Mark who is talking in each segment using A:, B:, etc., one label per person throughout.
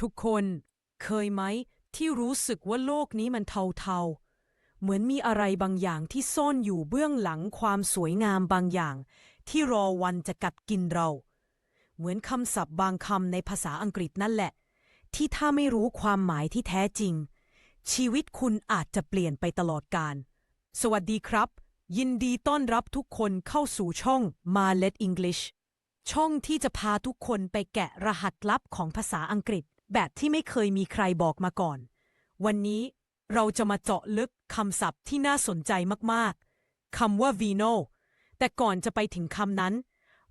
A: ทุกคนเคยไหมที่รู้สึกว่าโลกนี้มันเทาๆ เหมือนมีอะไรบางอย่างที่ซ่อนอยู่เบื้องหลังความสวยงามบางอย่าง ที่รอวันจะกัดกินเรา เหมือนคำศัพท์บางคำในภาษาอังกฤษนั่นแหละ ที่ถ้าไม่รู้ความหมายที่แท้จริง ชีวิตคุณอาจจะเปลี่ยนไปตลอดกาลสวัสดีครับ ยินดีต้อนรับทุกคนเข้าสู่ช่อง m a l e t English ช่องที่จะพาทุกคนไปแกะรหัสลับของภาษาอังกฤษ แบบที่ไม่เคยมีใครบอกมาก่อน วันนี้เราจะมาเจาะลึกคำศัพท์ที่น่าสนใจมากๆ คำว่า vino แต่ก่อนจะไปถึงคำนั้น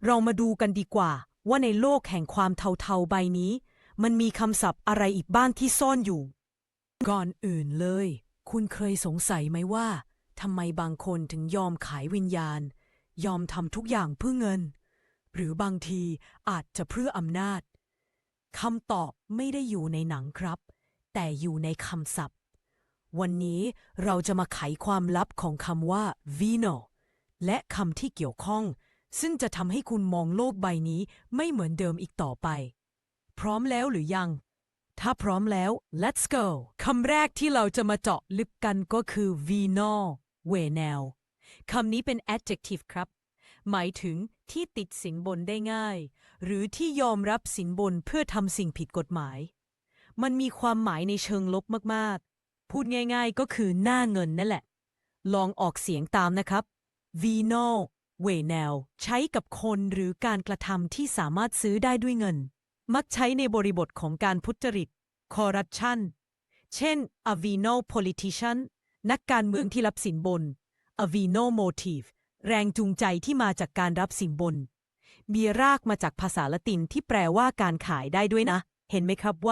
A: เรามาดูกันดีกว่า ว่าในโลกแห่งความเทาๆใบนี้ มันมีคำศัพท์อะไรอีกบ้างที่ซ่อนอยู่ ก่อนอื่นเลย คุณเคยสงสัยไหมว่าทำไมบางคนถึงยอมขายวิญญาณ ยอมทำทุกอย่างเพื่อเงิน หรือบางทีอาจจะเพื่ออำนาจ คำตอบไม่ได้อยู่ในหนังครับ แต่อยู่ในคำศัพท์ วันนี้เราจะมาไขความลับของคำว่า vino และคำที่เกี่ยวข้อง ซึ่งจะทำให้คุณมองโลกใบนี้ไม่เหมือนเดิมอีกต่อไป พร้อมแล้วหรือยัง ถ้าพร้อมแล้ว let's go คำแรกที่เราจะมาเจาะลึกกันก็คือ vino v e n e l คำนี้เป็น adjective ครับ หมายถึงที่ติดสินบนได้ง่าย หรือที่ยอมรับสินบนเพื่อทำสิ่งผิดกฎหมาย มันมีความหมายในเชิงลบมากๆ พูดง่าย ๆ ก็คือหน้าเงินนั่นแหละ ลองออกเสียงตามนะครับ vino v e n e l ใช้กับคนหรือการกระทำที่สามารถซื้อได้ด้วยเงิน มักใช้ในบริบทของการพุจริต corruption เช่น a vino politician นักการเมืองที่รับสินบน a vino motive แรงจูงใจที่มาจากการรับสินบน มีรากมาจากภาษาละตินที่แปลว่าการขายได้ด้วยนะ เห็นไหมครับว่า